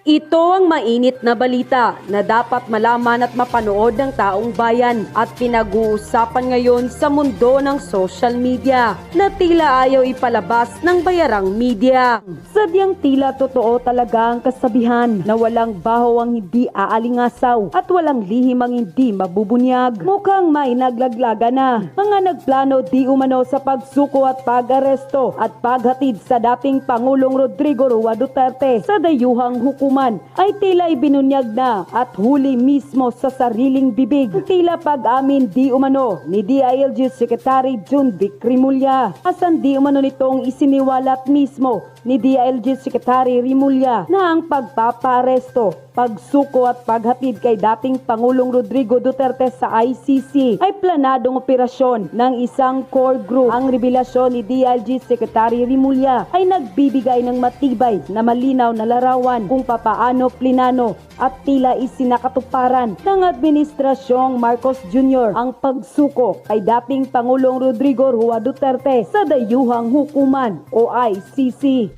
Ito ang mainit na balita na dapat malaman at mapanood ng taong bayan at pinag-uusapan ngayon sa mundo ng social media na tila ayaw ipalabas ng bayarang media. Sadyang tila totoo talaga ang kasabihan na walang baho ang hindi aalingasaw at walang lihim ang hindi mabubunyag. Mukhang may naglaglaga na. Mga nagplano di umano sa pagsuko at pag-aresto at paghatid sa dating Pangulong Rodrigo Roa Duterte sa dayuhang hukuman ay tila ibinunyag na at huli mismo sa sariling bibig. Tila pag-amin di umano ni DILG Secretary June Vic Rimulya. Asan di umano nitong isiniwalat mismo ni DILG Secretary Rimulya na ang pagpaparesto, pagsuko at paghatid kay dating Pangulong Rodrigo Duterte sa ICC ay planadong operasyon ng isang core group. Ang revelasyon ni DILG Secretary Rimulya ay nagbibigay ng matibay na malinaw na larawan kung papaano plinano at tila isinakatuparan ng Administrasyong Marcos Jr. ang pagsuko kay dating Pangulong Rodrigo Rua Duterte sa dayuhang hukuman o ICC.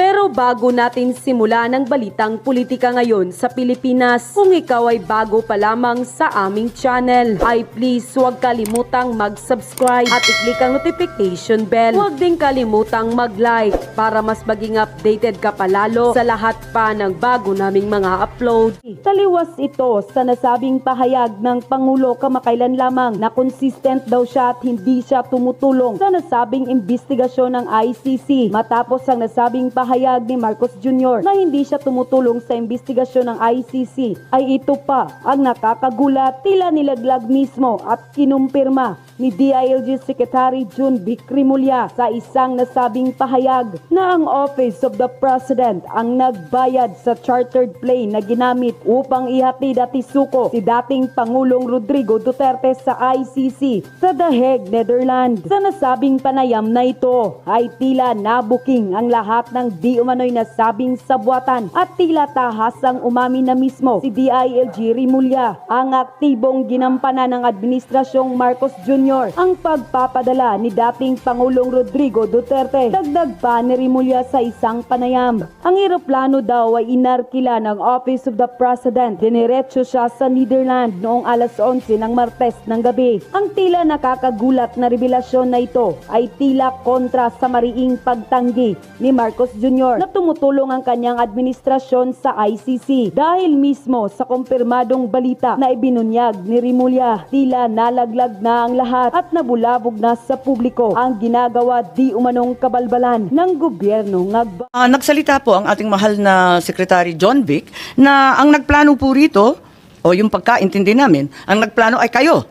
Pero bago natin simulan ang balitang politika ngayon sa Pilipinas, kung ikaw ay bago pa lamang sa aming channel, ay please huwag kalimutang mag-subscribe at i-click ang notification bell. Huwag din kalimutang mag-like para mas maging updated ka palalo sa lahat pa ng bago naming mga upload. Taliwas ito sa nasabing pahayag ng Pangulo kamakailan lamang na consistent daw siya at hindi siya tumutulong sa nasabing investigasyon ng ICC matapos ang nasabing pahayag ni Marcos Jr. na hindi siya tumutulong sa investigasyon ng ICC ay ito pa ang nakakagulat tila nilaglag mismo at kinumpirma ni DILG Secretary June Vic Rimulya sa isang nasabing pahayag na ang Office of the President ang nagbayad sa chartered plane na ginamit upang ihatid at isuko si dating Pangulong Rodrigo Duterte sa ICC sa The Hague, Netherlands. Sa nasabing panayam na ito ay tila nabuking ang lahat ng di umano'y nasabing sabwatan at tila tahasang umami na mismo si DILG Rimulya ang aktibong ginampanan ng Administrasyong Marcos Jr. ang pagpapadala ni dating Pangulong Rodrigo Duterte. Dagdag pa ni Rimulya sa isang panayam. Ang eroplano daw ay inarkila ng Office of the President. Diniretso siya sa Netherlands noong alas 11 ng Martes ng gabi. Ang tila nakakagulat na revelasyon na ito ay tila kontra sa mariing pagtanggi ni Marcos Jr. na tumutulong ang kanyang administrasyon sa ICC dahil mismo sa kumpirmadong balita na ibinunyag ni Rimulya. Tila nalaglag na ang lahat at nabulabog na sa publiko ang ginagawa di umanong kabalbalan ng gobyerno ng Ah, nagsalita po ang ating mahal na Secretary John Vic na ang nagplano po rito, o yung pagkaintindi namin, ang nagplano ay kayo.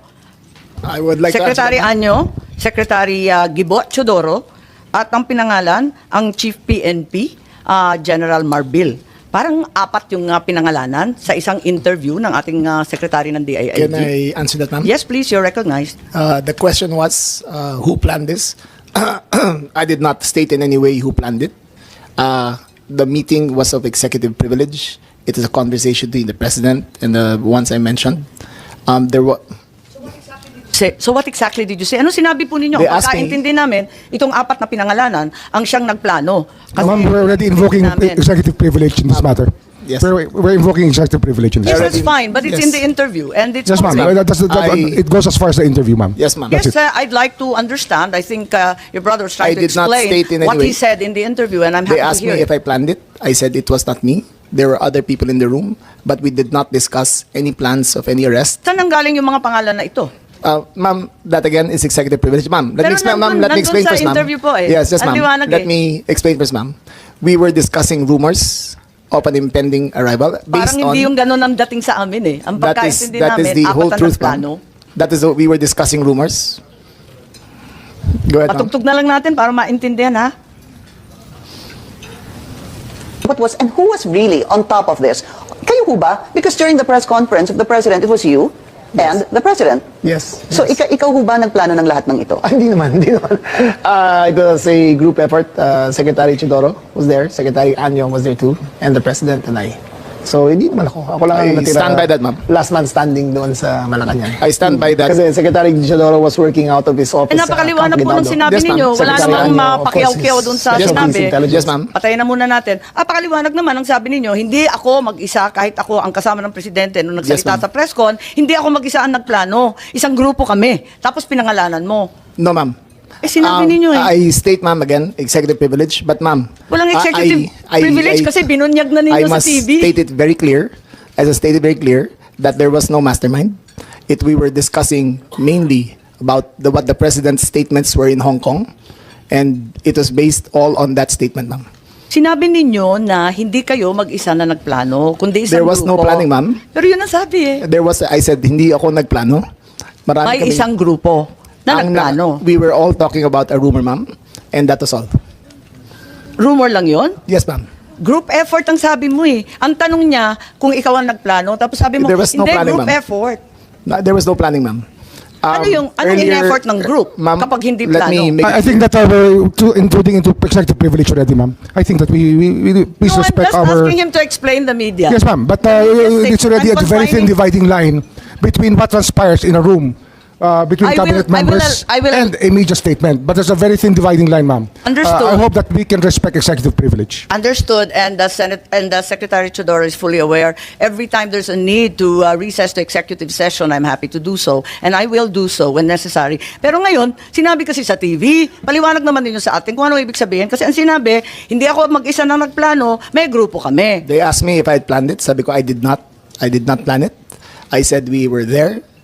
I would like Secretary to. Anyo, Secretary ah, Gibo Chodoro, at ang pinangalan, ang Chief PNP, ah, General Marbil. Parang apat yung ah, pinangalanan sa isang interview ng ating ah, Secretary ng DILG. Can I answer that, ma'am? Yes, please, you're recognized. Uh, the question was uh, who planned this? I did not state in any way who planned it. Uh, the meeting was of executive privilege. It is a conversation between the president and the ones I mentioned. Um, there was. Say- So what exactly did you say? Ano sinabi po ninyo? They Ang asked me- pagkaintindi namin, itong apat na pinangalanan, ang siyang nagplano. Kasi Ma'am, we're already invoking namin. executive privilege in this matter. yes. We're, we're invoking executive privilege in this Yes, matter. that's fine, but it's Yes. in the interview and it's Yes, ma'am. public. That's, that, I- it goes as far as the interview, ma'am. Yes, ma'am. That's Yes, it. uh, I'd like to understand. I think uh, your brother was trying I to did not explain state in any what he way. said in the interview, and I'm happy They asked to hear me if it. I planned it. I said it was not me. There were other people in the room, but we did not discuss any plans of any arrest. Saan nanggaling yung mga pangalan na ito? Uh, ma'am, that again is executive privilege. Ma'am, let Pero me explain, ma'am. Let me explain first, ma'am. interview po eh. Yes, yes, ma'am. Let eh. me explain first, ma'am. We were discussing rumors of an impending arrival based Parang on hindi yung ganun ang dating sa amin eh. Ang that is pagkaintindi that is namin, the apat whole truth, nagplano. ma'am. That is what we were discussing rumors. Go ahead, ma'am. Patugtog na lang natin para maintindihan ha. what was and who was really on top of this? Kayo ho ba? Because during the press conference of the president, it was you and the president. Yes. So yes. ikaw, ikaw ho ba nagplano ng lahat ng ito? Ah, hindi naman, hindi naman. Uh, it was a group effort. Uh, Secretary Chidoro was there. Secretary Anyong was there too. And the President and I. So, hindi man ako. Ako lang ang natira. stand by that, ma'am. Last man standing doon sa Malacanang. I stand by that. Kasi Secretary Isidoro was working out of his office. Eh, napakaliwanag sa po Camp ng Aguinaldo. sinabi Yes, ninyo. Wala namang mapakiyaw-kiyaw dun sa is- sinabi. Yes, ma'am. Patayin na muna natin. Ah, pakaliwanag naman ang sabi ninyo, hindi ako mag-isa kahit ako ang kasama ng presidente nung nagsalita Yes, sa press con, hindi ako mag-isa ang nagplano. Isang grupo kami. Tapos pinangalanan mo. No, ma'am. Eh, sinabi Um, ninyo eh. I state, ma'am, again, executive privilege. But, ma'am. Walang I- executive I- I- privilege I- kasi binunyag na ninyo I sa must TV. state it very clear, as I stated very clear, that there was no mastermind. It we were discussing mainly about the, what the president's statements were in Hong Kong, and it was based all on that statement, ma'am. Sinabi ninyo na hindi kayo mag-isa na nagplano, kundi isang There was no grupo. planning, ma'am. Pero yun ang sabi eh. There was, I said, hindi ako nagplano. Marami May kaming- isang grupo na Ang nagplano. we were all talking about a rumor, ma'am, and that was all. Rumor lang yon. Yes, ma'am. Group effort ang sabi mo eh. Ang tanong niya kung ikaw ang nagplano, tapos sabi mo, There was no hindi, planning, group ma'am. effort. No, there was no planning, ma'am. Ano Um, yung, anong in-effort ng group kapag hindi let plano? me make I, I think that uh, we're too intruding into executive privilege already, ma'am. I think that we, we, we please no, I'm respect just our... asking him to explain the media. Yes, ma'am. But uh, Yes, it's already a I'm very thin confining- dividing line between what transpires in a room uh, between I will- cabinet I will- members I will- and a media statement. But there's a very thin dividing line, ma'am. Understood. Uh, I hope that we can respect executive privilege. Understood, and the Senate and the Secretary Chodoro is fully aware. Every time there's a need to uh, recess to executive session, I'm happy to do so, and I will do so when necessary. Pero ngayon, sinabi kasi sa TV, paliwanag naman ninyo sa atin kung ano ibig sabihin. Kasi ang sinabi, hindi ako mag-isa na nagplano, may grupo kami. They asked me if I had planned it. Sabi ko, I did not. I did not plan it. I said we were there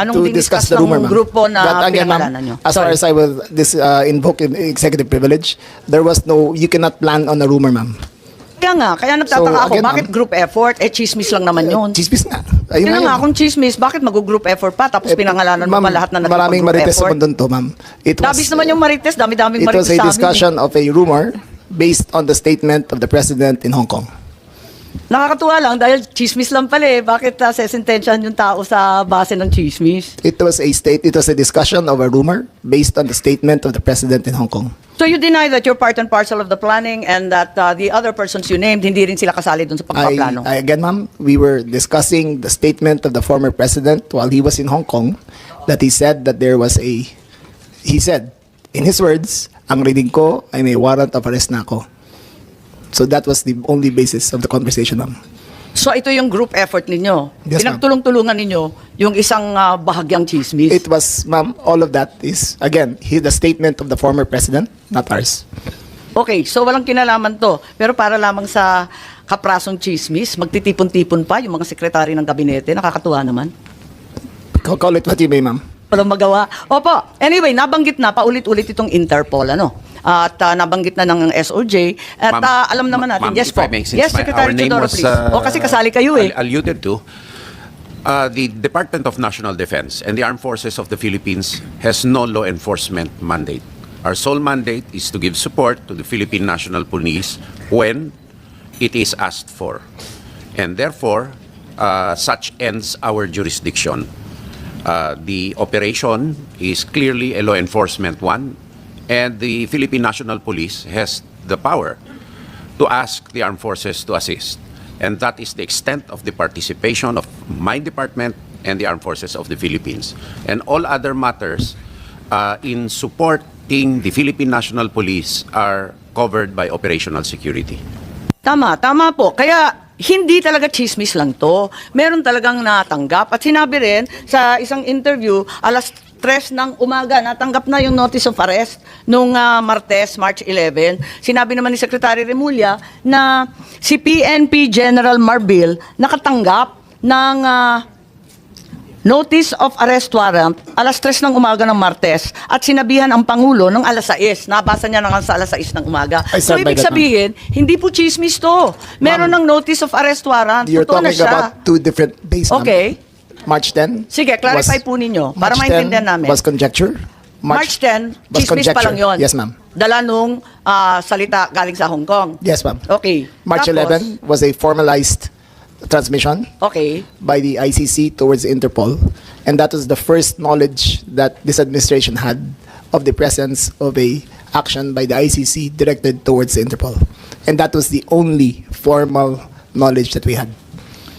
Anong to discuss the rumor, ma'am. grupo na But again, ma'am, pinangalanan nyo? as far Sorry. as I will this uh, invoke in executive privilege, there was no, you cannot plan on a rumor, ma'am. Kaya nga, kaya nagtataka So, ako, again, bakit ma'am. group effort? Eh, chismis lang naman yun. Chismis nga. Ayun Kaya nga, yun. kung chismis, bakit mag-group effort pa? Tapos Eh, pinangalanan mo ma'am, pa lahat na Maraming group marites sa mundo to, ma'am. It was, Dabis naman yung marites, dami-daming it marites was sa a amin. eh. discussion of a rumor based on the statement of the president in Hong Kong. Nakakatuwa lang dahil chismis lang pala eh. Bakit uh, sesentensyahan yung tao sa base ng chismis? It was a state, it was a discussion of a rumor based on the statement of the president in Hong Kong. So you deny that you're part and parcel of the planning and that uh, the other persons you named, hindi rin sila kasali dun sa I, pagpaplano? I, again, ma'am, we were discussing the statement of the former president while he was in Hong Kong that he said that there was a, he said, in his words, ang reading ko ay may warrant of arrest na ako. So that was the only basis of the conversation, ma'am. So ito yung group effort ninyo. Yes, ma'am. Pinagtulong-tulungan ninyo yung isang uh, bahagyang chismis. It was, ma'am, all of that is, again, he, the statement of the former president, not ours. Okay, so walang kinalaman to. Pero para lamang sa kaprasong chismis, magtitipon-tipon pa yung mga sekretary ng gabinete. Nakakatuwa naman. Call, call it what you may, ma'am. Walang magawa. Opo, anyway, nabanggit na paulit-ulit itong Interpol, ano? At ah, nabanggit na ng SOJ. At Ma'am, ah, alam naman natin, yes po. May, Yes, Secretary was, please. uh, o kasi kasali kayo eh. al- alluded to, uh, the Department of National Defense and the Armed Forces of the Philippines has no law enforcement mandate. Our sole mandate is to give support to the Philippine National Police when it is asked for. And therefore, uh, such ends our jurisdiction. Uh, the operation is clearly a law enforcement one, and the Philippine National Police has the power to ask the armed forces to assist. And that is the extent of the participation of my department and the armed forces of the Philippines. And all other matters uh, in supporting the Philippine National Police are covered by operational security. Tama, tama po. Kaya hindi talaga chismis lang to. Meron talagang natanggap. At sinabi rin sa isang interview, alas 3 ng umaga, natanggap na yung notice of arrest nung ah, Martes, March 11. Sinabi naman ni Secretary Remulla na si PNP General Marbil nakatanggap ng ah, notice of arrest warrant alas 3 ng umaga ng Martes at sinabihan ang Pangulo ng alas 6. Nabasa niya na nga sa alas 6 ng umaga. I So ibig sabihin, hindi po chismis to. Meron ng notice of arrest warrant. You're Totoo na talking siya. about two different days, ma'am. March 10. Sige, clarify was- po ninyo para March 10 maintindihan namin. Was conjecture. March, 10, was chismis pa lang yun. Yes, ma'am. Dala nung ah, salita galing sa Hong Kong. Yes, ma'am. Okay. March Tapos, 11 was a formalized transmission Okay. by the ICC towards Interpol, and that was the first knowledge that this administration had of the presence of a action by the ICC directed towards Interpol, and that was the only formal knowledge that we had.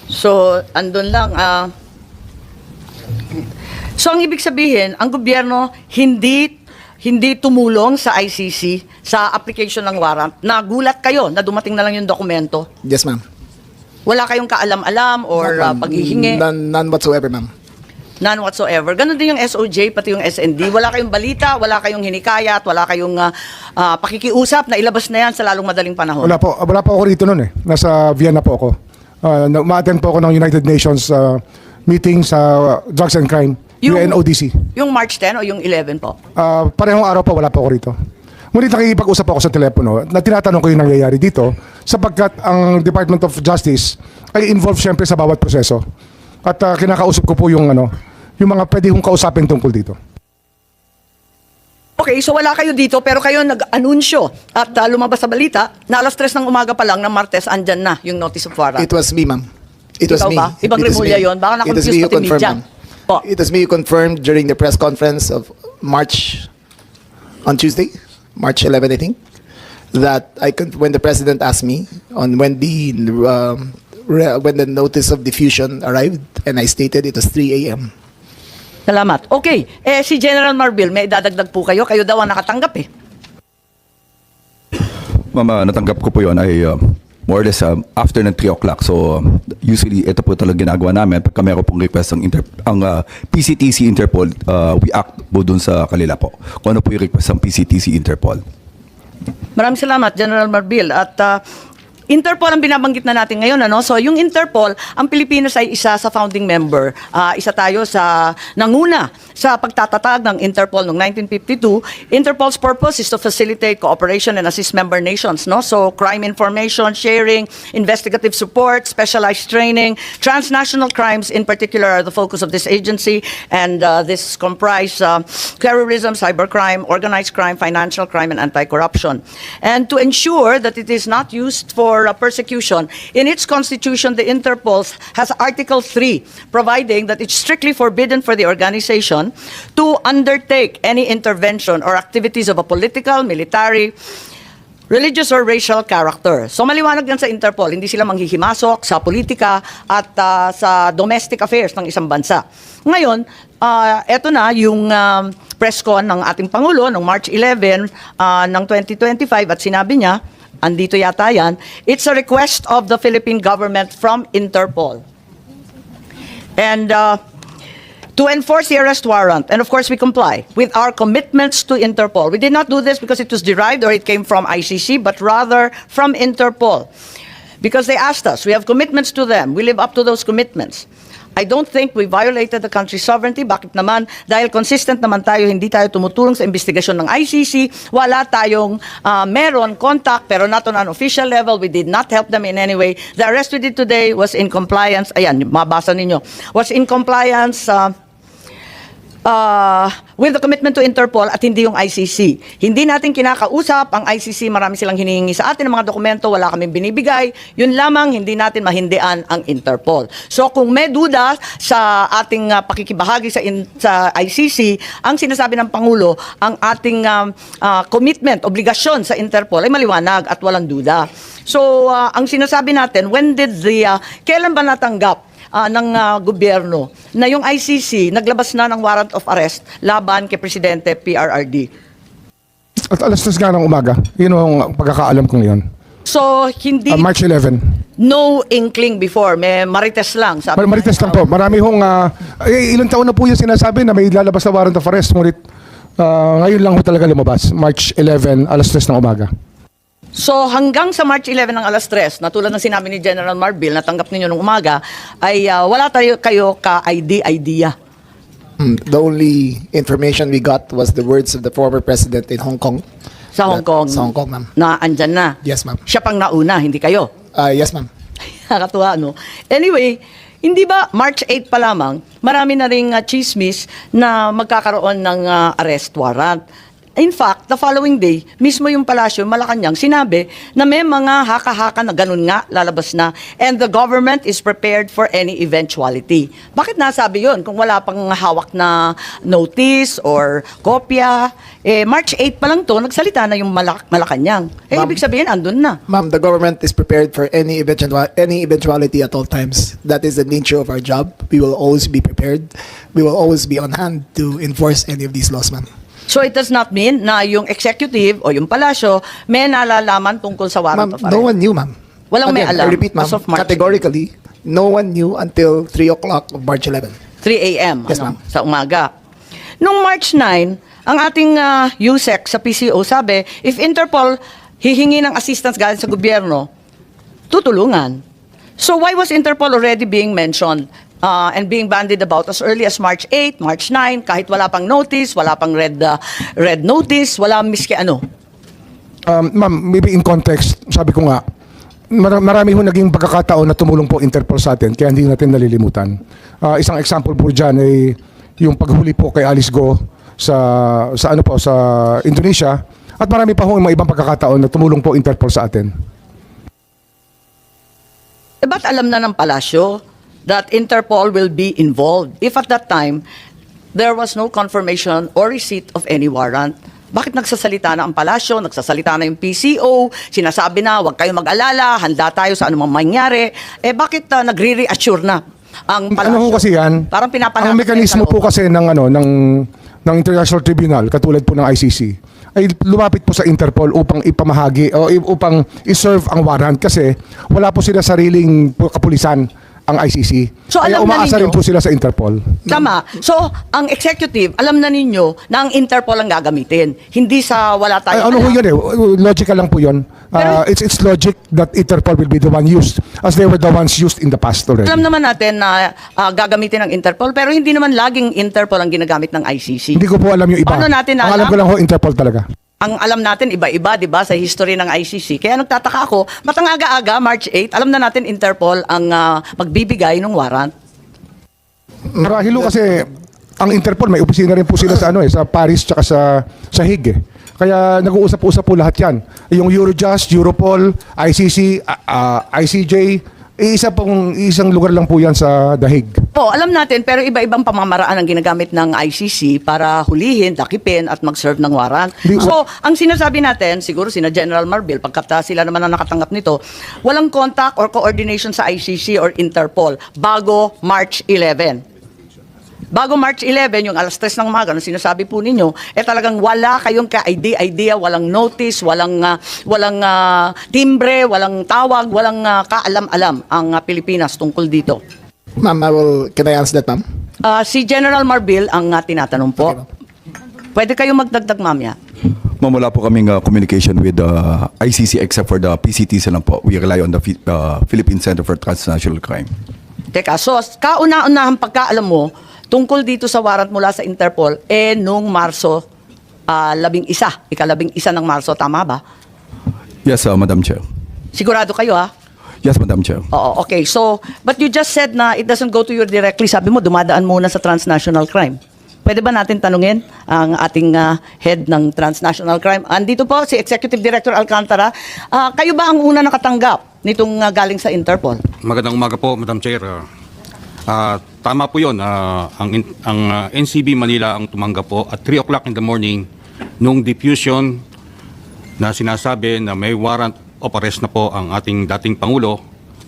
So, andun lang. ah. So, ang ibig sabihin, ang gobyerno hindi hindi tumulong sa ICC sa application ng warrant. Nagulat kayo na dumating na lang yung dokumento. Yes, ma'am. Wala kayong kaalam-alam or ah, paghihingi. None, none whatsoever, ma'am. None whatsoever. Ganon din yung SOJ, pati yung SND. Wala kayong balita, wala kayong hinikayat, wala kayong ah, ah, pakikiusap na ilabas na yan sa lalong madaling panahon. Wala po, wala po ako rito noon eh. Nasa Vienna po ako. Uh, ma-attend po ako ng United Nations uh, meeting sa uh, Drugs and Crime, Yung- UNODC. Yung March 10 o yung 11 po? Uh, parehong araw po, wala po ako rito. Ngunit nakikipag-usap ako sa telepono na tinatanong ko yung nangyayari dito sapagkat ang Department of Justice ay involved syempre sa bawat proseso. At uh, kinakausap ko po yung ano, yung mga pwede kong kausapin tungkol dito. Okay, so wala kayo dito pero kayo nag-anunsyo at ah, lumabas sa balita na alas 3 ng umaga pa lang ng Martes andyan na yung notice of warrant. It was me, ma'am. It was Ikaw me. ba? Ibang It was Remulla me. yun? Baka na-confuse pati confirmed, media. Po. It was me who confirmed during the press conference of March, on Tuesday, March 11, I think, that I could, when the president asked me on when the um, re- when the notice of diffusion arrived, and I stated it was 3 a.m. Salamat. Okay, eh si General Marbil, may dadagdag po kayo. Kayo daw ang nakatanggap eh. Ma'am, ah, natanggap ko po yun ay uh, more or less um, after ng 3 o'clock. So, um, usually, ito po talaga ginagawa namin. Pagka meron pong request ng Inter ang ah, PCTC Interpol, uh, we act po dun sa kanila po. Kung ano po yung request ng PCTC Interpol. Maraming salamat, General Marbil. At ah, Interpol ang binabanggit na natin ngayon. Ano? So yung Interpol, ang Pilipinas ay isa sa founding member. Ah, isa tayo sa nanguna sa pagtatatag ng Interpol noong 1952. Interpol's purpose is to facilitate cooperation and assist member nations. No? So crime information sharing, investigative support, specialized training, transnational crimes in particular are the focus of this agency. And uh, this comprise uh, terrorism, cybercrime, organized crime, financial crime, and anti-corruption. And to ensure that it is not used for uh, persecution, in its constitution, the Interpol has Article 3, providing that it's strictly forbidden for the organization to undertake any intervention or activities of a political, military, religious or racial character. So maliwanag yan sa Interpol, hindi sila manghihimasok sa politika at ah, sa domestic affairs ng isang bansa. Ngayon, ah, eto na yung um, press con ng ating Pangulo noong March 11 ah, ng 2025 at sinabi niya, andito yata yan, it's a request of the Philippine government from Interpol. And uh, to enforce the arrest warrant. And of course, we comply with our commitments to Interpol. We did not do this because it was derived or it came from ICC, but rather from Interpol. Because they asked us, we have commitments to them. We live up to those commitments. I don't think we violated the country's sovereignty. Bakit naman? Dahil consistent naman tayo, hindi tayo tumutulong sa investigasyon ng ICC. Wala tayong ah, meron contact, pero not on an official level. We did not help them in any way. The arrest we did today was in compliance. Ayan, mabasa ninyo. Was in compliance ah, uh, with the commitment to Interpol at hindi yung ICC. Hindi natin kinakausap ang ICC, marami silang hinihingi sa atin ng mga dokumento, wala kaming binibigay. Yun lamang, hindi natin mahindian ang Interpol. So kung may duda sa ating uh, pakikibahagi sa, in- sa ICC, ang sinasabi ng Pangulo, ang ating um, uh, commitment, obligasyon sa Interpol ay maliwanag at walang duda. So uh, ang sinasabi natin, when did the, uh, kailan ba natanggap ah, ng ah, gobyerno na yung ICC naglabas na ng warrant of arrest laban kay Presidente PRRD. At alas 3 nga ng umaga, yun ang pagkakaalam ko ngayon. So, hindi Uh, March 11. no inkling before, may marites lang. Sabi Mar- Marites lang po. Marami hong, ah, eh, ilang taon na po yung sinasabi na may lalabas na warrant of arrest. Ngunit ah, ngayon lang ho talaga lumabas. March 11, alas 3 ng umaga. So hanggang sa March 11 ng alas 3, na tulad ng sinabi ni General Marbil, natanggap ninyo nung umaga, ay ah, wala tayo kayo ka-ID idea. Mm, The only information we got was the words of the former president in Hong Kong. Sa Hong Kong. Sa Hong Kong, ma'am. Na andyan na. Yes, ma'am. Siya pang nauna, hindi kayo. Uh, yes, ma'am. Nakakatuwa, no? Anyway, Hindi ba March 8 pa lamang, marami na ring uh, chismis na magkakaroon ng uh, arrest warrant. In fact, the following day, mismo yung palasyo, Malacanang, sinabi na may mga haka-haka na ganun nga lalabas na and the government is prepared for any eventuality. Bakit nasabi yun? Kung wala pang hawak na notice or kopya, eh, March 8 pa lang to, nagsalita na yung Malak- Malacanang. Eh, ibig sabihin, andun na. Ma'am, the government is prepared for any eventual any eventuality at all times. That is the nature of our job. We will always be prepared. We will always be on hand to enforce any of these laws, ma'am. So it does not mean na yung executive o yung palasyo may nalalaman tungkol sa warrant Ma'am, of arrest. no one knew, ma'am. Walang may Again, alam I repeat, ma'am, categorically, no one knew until 3 o'clock of March 11. 3 a.m. Yes, ano, ma'am. sa umaga. Nung March 9, ang ating uh, USEC sa PCO sabi, if Interpol hihingi ng assistance galing sa gobyerno, tutulungan. So why was Interpol already being mentioned uh, and being bandied about as early as March 8, March 9, kahit wala pang notice, wala pang red uh, red notice, wala miski ano? Um, ma'am, maybe in context, sabi ko nga, mar- marami ho naging pagkakataon na tumulong po Interpol sa atin, kaya hindi natin nalilimutan. Ah, isang example po dyan ay yung paghuli po kay Alice Go sa, sa ano po, sa Indonesia. At marami pa ho mga ibang pagkakataon na tumulong po Interpol sa atin. Eh, ba't alam na ng palasyo that Interpol will be involved if at that time there was no confirmation or receipt of any warrant? Bakit nagsasalita na ang palasyo, nagsasalita na yung PCO, sinasabi na huwag kayo mag-alala, handa tayo sa anumang mangyari. Eh bakit uh, nagre-reassure na ang palasyo? Ano kasi yan? Parang pinapanakas Ang mekanismo po kasi ng ano ng ng International Tribunal katulad po ng ICC ay lumapit po sa Interpol upang ipamahagi o upang i-serve ang warrant kasi wala po sila sariling pu- kapulisan ang ICC. So, Kaya alam na umaasa ninyo- rin po sila sa Interpol. Tama. So, ang executive, alam na ninyo na ang Interpol ang gagamitin. Hindi sa wala Ay, tayong ano ho yun eh, logical lang po yun. Uh, Pero- it's it's logic that Interpol will be the one used as they were the ones used in the past already. Alam naman natin na ah, gagamitin ng Interpol, pero hindi naman laging Interpol ang ginagamit ng ICC. Hindi ko po alam yung iba. Paano natin Ang alam alam? ko lang ho, Interpol talaga. Ang alam natin, iba-iba, di ba, sa history ng ICC. Kaya nagtataka ako, matang aga-aga, March 8, alam na natin Interpol ang ah, magbibigay ng warrant. Marahil kasi ang Interpol may opisina rin po sila sa ano eh sa Paris tsaka sa sa Hague. eh. Kaya nag-uusap-usap po lahat 'yan. Yung Eurojust, Europol, ICC, ah, ah, ICJ, eh, isa pong isang lugar lang po 'yan sa Hague. Po, alam natin, pero iba-ibang pamamaraan ang ginagamit ng ICC para hulihin, takipin, at mag-serve ng warrant. Di- So, ang sinasabi natin, siguro sina General Marbil, pagkat sila naman ang nakatanggap nito, walang contact or coordination sa ICC or Interpol bago March 11. Bago March 11, yung alas 3 ng umaga, nung sinasabi po ninyo, eh talagang wala kayong ka-idea, walang notice, walang, ah, walang ah, timbre, walang tawag, walang ah, kaalam-alam ang ah, Pilipinas tungkol dito. Ma'am, I will, can I answer that, ma'am? Ah, si General Marbil ang ah, tinatanong po. Pwede kayong magdagdag. Ma'am, wala po kaming uh, communication with the ICC except for the PCTs lang po. We rely on the uh, Philippine Center for Transnational Crime. Teka, so kauna-unahang pagkaalam mo tungkol dito sa warrant mula sa Interpol, eh nung Marso, ah, labing isa, ikalabing isa ng Marso, tama ba? Yes, uh, Madam Chair. Sigurado kayo ha? Yes, Madam Chair. Oo, okay. So, but you just said na it doesn't go to you directly. Sabi mo, dumadaan muna sa transnational crime. Pwede ba natin tanungin ang ating ah, head ng transnational crime? Andito po si Executive Director Alcantara. Ah, kayo ba ang una nakatanggap nitong ah, galing sa Interpol? Magandang umaga po, Madam Chair. Ah, tama po yun. Ah, ang ang ah, NCB Manila ang tumanggap po at 3 o'clock in the morning nung diffusion na sinasabi na may warrant of arrest na po ang ating dating Pangulo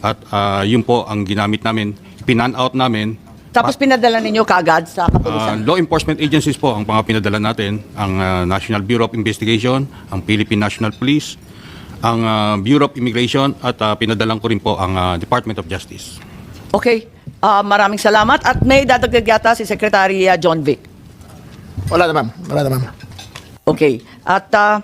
at ah, yun po ang ginamit namin, pinan out namin. Tapos pinadala ninyo kagad sa kapulisan? law enforcement agencies po ang mga pinadala natin, ang ah, National Bureau of Investigation, ang Philippine National Police, ang ah, Bureau of Immigration at ah, pinadalang ko rin po ang ah, Department of Justice. Okay. Ah, maraming salamat. At may dadagdag yata si Secretary ah, John Vic. Wala na, ma'am. Wala na, ma'am. Okay. At ah,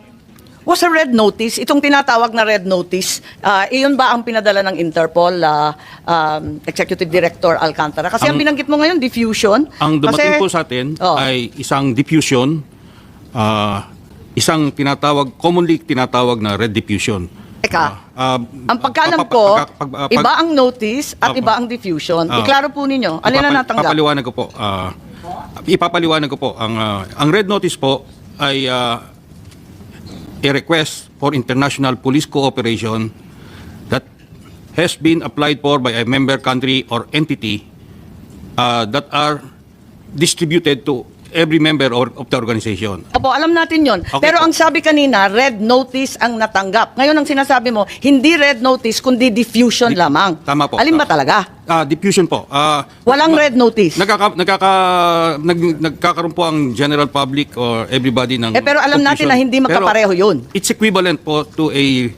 was a red notice, itong tinatawag na red notice, ah, iyon ba ang pinadala ng Interpol, ah, um, Executive Director Alcantara? Kasi ang, Ang- binanggit mo ngayon, diffusion. Ang dumating Kasi- po sa atin Oh. ay isang diffusion, ah, isang tinatawag, commonly tinatawag na red diffusion. Eka, Ah, ang pagkaalam pag- ko, pag- pag- pag- iba ang notice at Opo. iba ang diffusion. Ah. Iklaro po ninyo. Ano na Ipapal- natanggap? Ipapaliwanag ko po. ah, ipapaliwanag ko po. Ang, ah, ang red notice po ay ah, a request for international police cooperation that has been applied for by a member country or entity ah, that are distributed to every member or, of the organization. Opo, alam natin yon. Okay Pero po. ang sabi kanina, red notice ang natanggap. Ngayon ang sinasabi mo, hindi red notice, kundi diffusion Di- lamang. Tama po. Alin ba Ah, talaga? Ah, diffusion po. Ah, Walang red notice. Nagkaka, nagkaka, nag, nagkakaroon po ang general public or everybody ng Eh, pero alam natin confusion. na hindi magkapareho Pero yun. It's equivalent po to a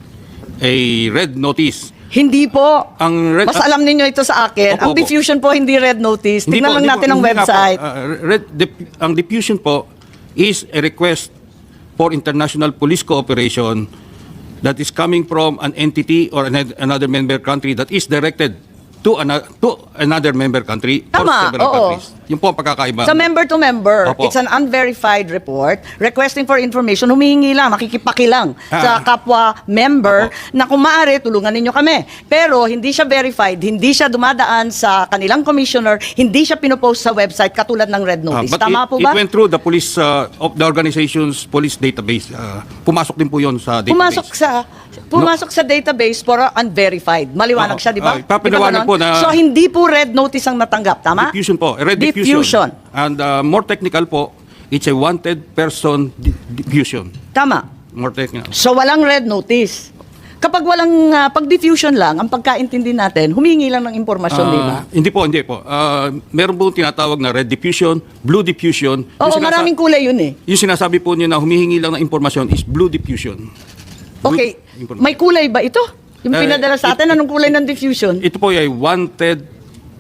a red notice. Hindi po. Ang red- Mas alam ninyo ito sa akin. Opo, ang diffusion po, hindi red notice. Hindi Tingnan po, lang natin po, ang nga po. website. Ah, red, dip- ang diffusion po is a request for international police cooperation that is coming from an entity or an- another member country that is directed to, ana- to another member country or Tama, several oo. countries. Yung po ang pagkakaiba. Sa member to member, Opo. it's an unverified report requesting for information. Humihingi lang, makikipakilang sa Ah. kapwa member Opo. na kung maaari, tulungan ninyo kami. Pero hindi siya verified, hindi siya dumadaan sa kanilang commissioner, hindi siya pinopost sa website katulad ng red Ah, notice. but Tama it, po ba? It went through the police uh, of the organization's police database. Uh, pumasok din po 'yon sa database. Pumasok sa pumasok sa database for unverified. Maliwanag Oo. siya, di ba? Ah, ipapaliwanag Di ba po na-? So hindi po red notice ang natanggap, tama? Diffusion po. a Red diffusion. Diffusion. And uh, more technical po, it's a wanted person di- diffusion. Tama. More technical. So walang red notice. Kapag walang ah, pag diffusion lang, ang pagkaintindi natin, humingi lang ng impormasyon, di ba? Hindi po, hindi po. Uh, meron po tinatawag na red diffusion, blue diffusion. Oo, maraming kulay yun eh. Yung sinasabi po niyo na humihingi lang ng impormasyon is blue diffusion. Blue Okay, information. may kulay ba ito? Yung Eh, pinadala sa atin, it- anong kulay ng diffusion? Ito po ay wanted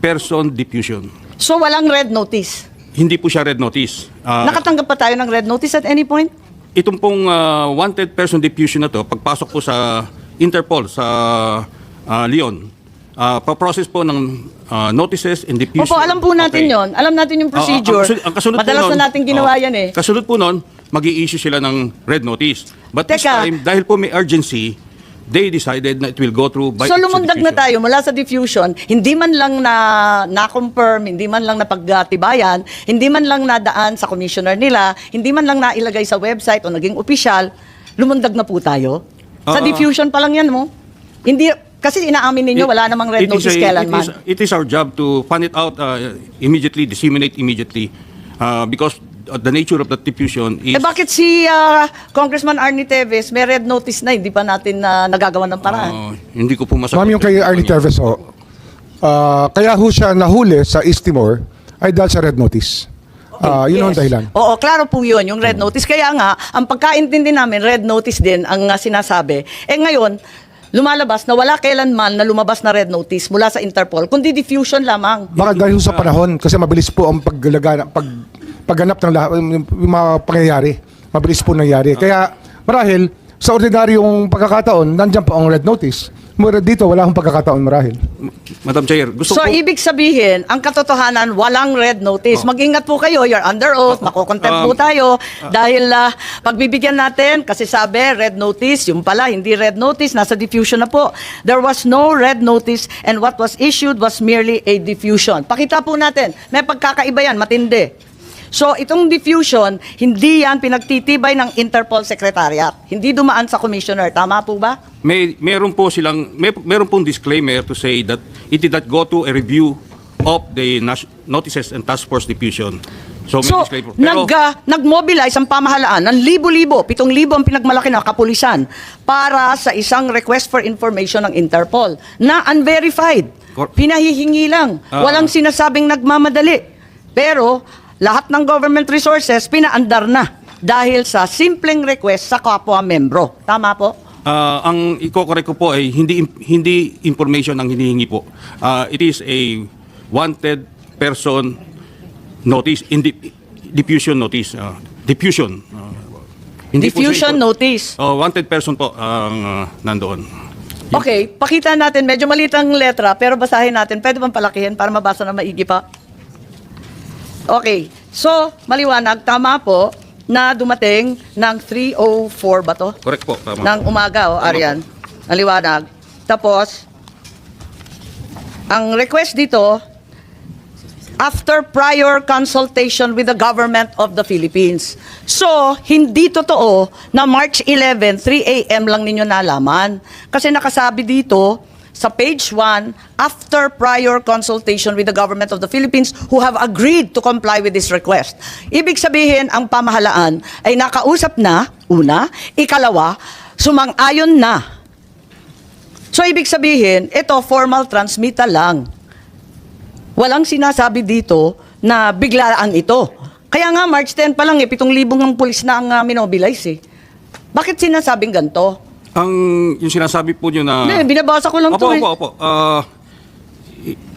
person diffusion. So walang red notice. Hindi po siya red notice. Ah, Nakatanggap pa tayo ng red notice at any point? Itong pong ah, wanted person diffusion na to, pagpasok po sa Interpol sa ah, Leon, ah, pa-process po ng ah, notices and diffusion. Opo, alam po natin Okay. yon. Alam natin yung ang procedure. kasunod- ang kasunod po Madalas nun- na natin ginawa oh, yan eh. Kasunod po nun, mag issue sila ng red notice. But this Teka. time, dahil po may urgency, they decided na it will go through by So lumundag na tayo mula sa diffusion, hindi man lang na na-confirm, hindi man lang napagtibayan, hindi man lang nadaan sa commissioner nila, hindi man lang nailagay sa website o naging opisyal, lumundag na po tayo. Sa Ah. diffusion pa lang yan mo. Hindi, kasi inaamin ninyo, wala namang red it is notice a-. It is, it is our job to find it out uh, immediately, disseminate immediately, uh, because the nature of the diffusion is... Eh bakit si ah, Congressman Arnie Teves may red notice na, hindi pa natin na nagagawa ng paraan? uh, hindi ko po masagot. Ma'am, yung kay Arnie Terves, ho, ah, kaya ho siya nahuli sa East Timor ay dahil sa red notice. Ah, yun ang Yes. dahilan. Oo, klaro po yun, yung red notice. Kaya nga, ang pagkaintindi namin, red notice din ang uh, sinasabi. Eh ngayon, lumalabas na wala kailanman na lumabas na red notice mula sa Interpol, kundi diffusion lamang. Baka dahil ho sa panahon, kasi mabilis po ang paggalaga, pag, pagganap ng lahat, yung mga pangyayari. Mabilis po nangyari. Kaya marahil, sa ordinaryong pagkakataon, nandiyan po ang red notice. Mura dito, wala akong pagkakataon marahil. Madam Chair, gusto So, po... ibig sabihin, ang katotohanan, walang red notice. Mag-ingat po kayo, you're under oath, makukontempt po Um, tayo. dahil ah, pagbibigyan natin, kasi sabi, red notice, yung pala, hindi red notice, nasa diffusion na po. There was no red notice and what was issued was merely a diffusion. Pakita po natin, may pagkakaiba yan, matindi. So, itong diffusion, hindi yan pinagtitibay ng Interpol Secretariat. Hindi dumaan sa commissioner. Tama po ba? may meron po silang may meron pong disclaimer to say that it did not go to a review of the notices and task force diffusion. So, may So, disclaimer. nag, ah, nag-mobilize ang pamahalaan ng libo-libo, pitong libo ang pinagmalaki ng kapulisan para sa isang request for information ng Interpol na unverified. Pinahihingi lang. Ah. Walang sinasabing nagmamadali. Pero, lahat ng government resources, pinaandar na dahil sa simpleng request sa kapwa membro. Tama po? Ah, ang iko-correct ko po ay hindi hindi information ang hinihingi po. Ah, it is a wanted person notice in diffusion notice. Ah, diffusion. Hindi po siya Diffusion ito- notice. Oh, wanted person po ang ah, nandoon. Okay, pakita natin. Medyo maliit ang letra, pero basahin natin. Pwede bang palakihin para mabasa na maigi pa? Okay, so maliwanag, tama po na dumating ng 3.04 ba to? Correct po. Tama. Ng umaga, o, Tama Arian. Ang liwanag. Tapos, ang request dito, after prior consultation with the government of the Philippines. So, hindi totoo na March 11, 3 a.m. lang ninyo nalaman. Kasi nakasabi dito, sa page 1, after prior consultation with the government of the Philippines who have agreed to comply with this request. Ibig sabihin, ang pamahalaan ay nakausap na, una, ikalawa, sumang-ayon na. So, ibig sabihin, ito formal transmittal lang. Walang sinasabi dito na biglaan ito. Kaya nga, March 10 pa lang, eh, 7,000 ng pulis na ang uh, minobilize eh. Bakit sinasabing ganito? Ang yung sinasabi po nyo na... Hindi, binabasa ko lang opo, to eh. opo, opo. Ah,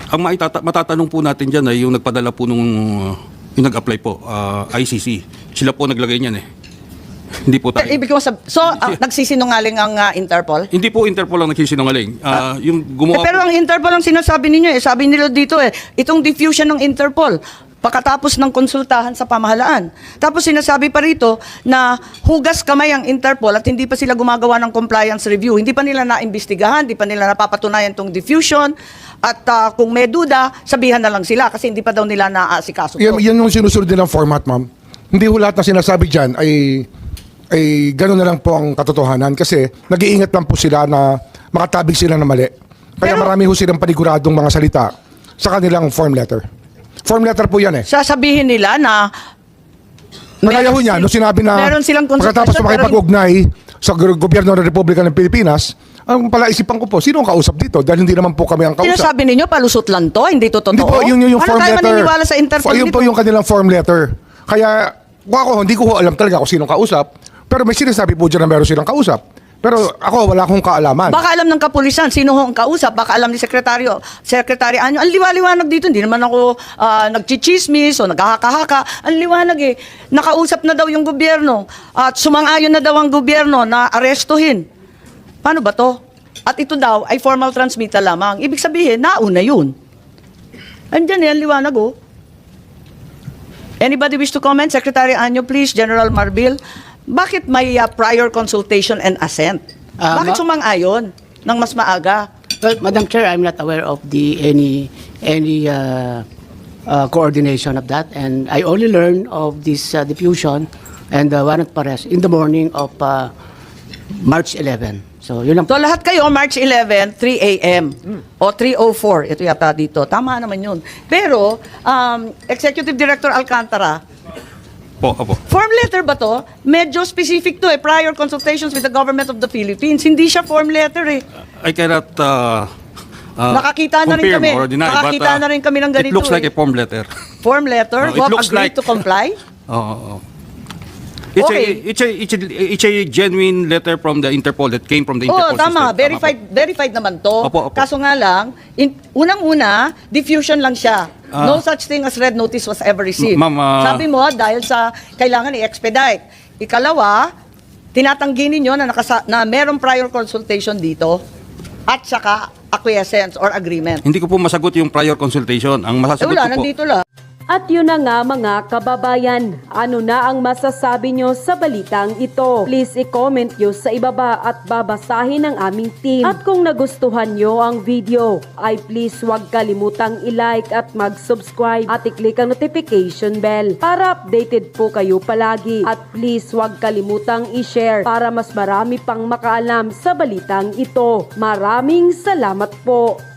ang maitata- matatanong po natin dyan ay yung nagpadala po nung uh, yung nag-apply po, ah, ICC. Sila po naglagay niyan eh. Hindi po tayo. Eh, Ibig ko sab- so, ah, nagsisinungaling ang ah, Interpol? Hindi po Interpol ang nagsisinungaling. Ah, yung Eh, gumawa pero po- ang Interpol ang sinasabi ninyo eh. Sabi nila dito eh, itong diffusion ng Interpol pagkatapos ng konsultahan sa pamahalaan. Tapos sinasabi pa rito na hugas kamay ang Interpol at hindi pa sila gumagawa ng compliance review. Hindi pa nila naimbestigahan, hindi pa nila napapatunayan tong diffusion at ah, kung may duda, sabihan na lang sila kasi hindi pa daw nila naaasikaso. Yan, yan yung sinusunod nilang format, ma'am. Hindi ho lahat na sinasabi dyan ay, ay gano'n na lang po ang katotohanan kasi nag-iingat lang po sila na makatabig sila na mali. Kaya Pero- marami ho silang paniguradong mga salita sa kanilang form letter. Form letter po yan eh. Sasabihin nila na ho meron niya, nung sinabi na meron silang pagkatapos pero makipag-ugnay sa gobyerno ng Republika ng Pilipinas, ang palaisipan ko po, sino ang kausap dito? Dahil hindi naman po kami ang kausap. Sinasabi ninyo, palusot lang to, hindi to totoo. Hindi po, yun, yun yung Paano form tayo letter. maniniwala sa Interpol Ayun po yung kanilang form letter. Kaya, kung ako, hindi ko ho alam talaga kung sinong kausap. Pero may sinasabi po dyan na meron silang kausap. Pero ako, wala akong kaalaman. Baka alam ng kapulisan, sino ho ang kausap, baka alam ni Sekretaryo, Sekretary Anyo. Ang liwa-liwanag dito, hindi naman ako uh, nagchichismis o naghahaka-haka. Ang liwanag eh, nakausap na daw yung gobyerno at sumang-ayon na daw ang gobyerno na arestuhin. Paano ba to? At ito daw ay formal transmittal lamang. Ibig sabihin, nauna yun. Andyan eh, ang liwanag oh. Anybody wish to comment? Secretary Anyo, please. General Marbil. Bakit may uh, prior consultation and assent? Ah, Bakit ma- sumang-ayon ng mas maaga? Well, Madam Chair, I'm not aware of the any any uh, uh, coordination of that, and I only learned of this uh, diffusion and the warrant for arrest in the morning of uh, March 11. So yun lang. So lahat kayo, March 11, 3 a.m. o 3.04. Ito yata dito. Tama naman yun. Pero, um, Executive Director Alcantara, Po, opo. form letter ba to? Medyo specific to eh. Prior consultations with the government of the Philippines. Hindi siya form letter eh. I cannot uh, uh, Nakakita na rin confirm kami. or deny, Nakakita but, uh, na rin kami ng It ganito looks like eh. a form letter. Form letter? Oh, it looks agreed like- to comply? Oo. oo. It's, Okay. a, it's, a, it's, a, it's a genuine letter from the Interpol that came from the Oo, Interpol tama. system. Verified, verified naman to. Opo, opo. Kaso nga lang, in- unang-una, diffusion lang siya. Ah. no such thing as red notice was ever received. Ma'am, ah- Sabi mo, dahil sa kailangan i-expedite. Ikalawa, tinatanggi ninyo na, nakasa- na merong prior consultation dito at saka acquiescence or agreement. Hindi ko po masagot yung prior consultation. Ang Eh masasagot wala, ko po, nandito lang. At yun na nga mga kababayan, ano na ang masasabi nyo sa balitang ito? Please i-comment nyo sa ibaba at babasahin ng aming team. At kung nagustuhan nyo ang video, ay please huwag kalimutang i-like at mag-subscribe at i-click ang notification bell para updated po kayo palagi. At please huwag kalimutang i-share para mas marami pang makaalam sa balitang ito. Maraming salamat po!